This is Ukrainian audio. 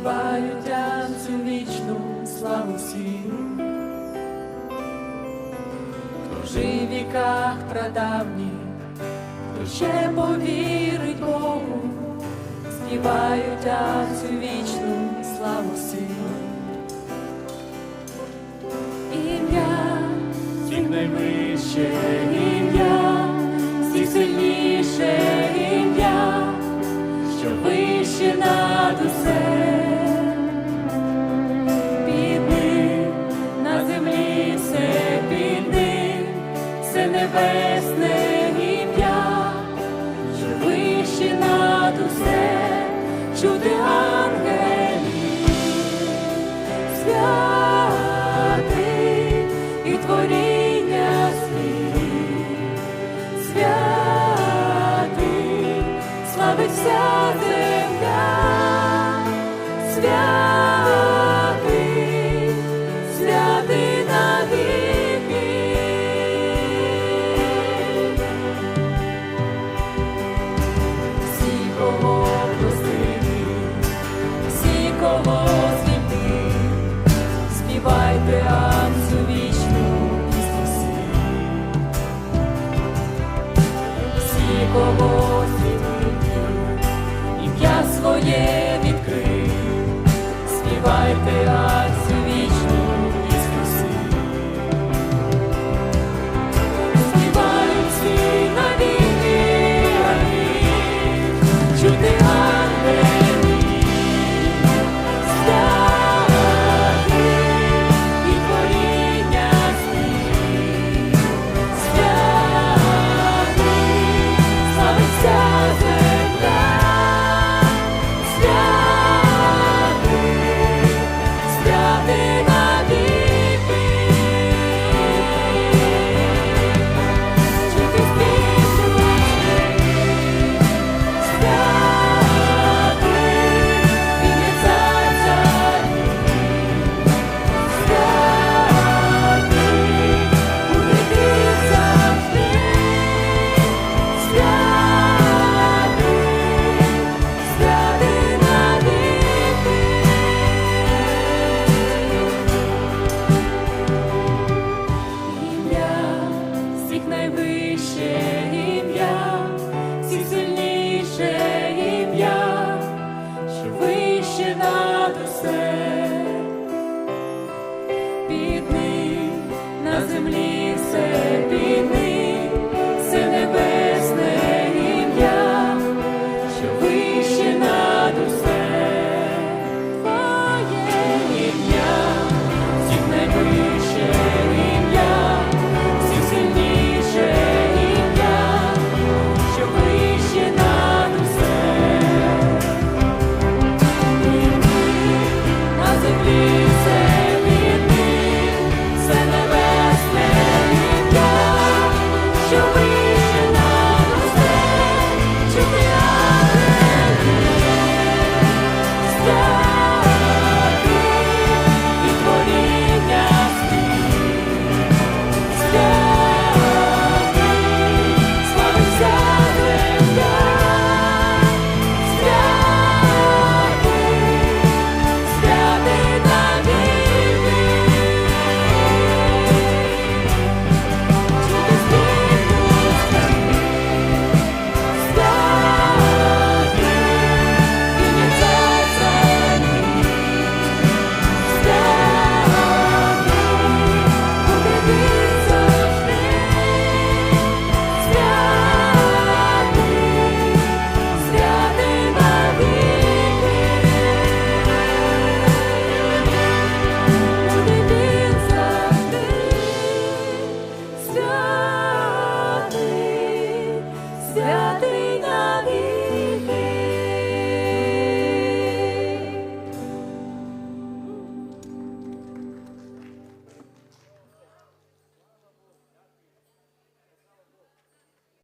співають танцю вічну славу всім, хто жив в віках прадавні хто ще повірить Богу, співають танцю вічну славу всім. Ім'я всіх найвищий. небесне ім'я, що вище над усе, чути ангелів, і творіння світ, святий, славить вся земля, святий. когось відвідів, ім'я своє відкрив, співайте. найвище.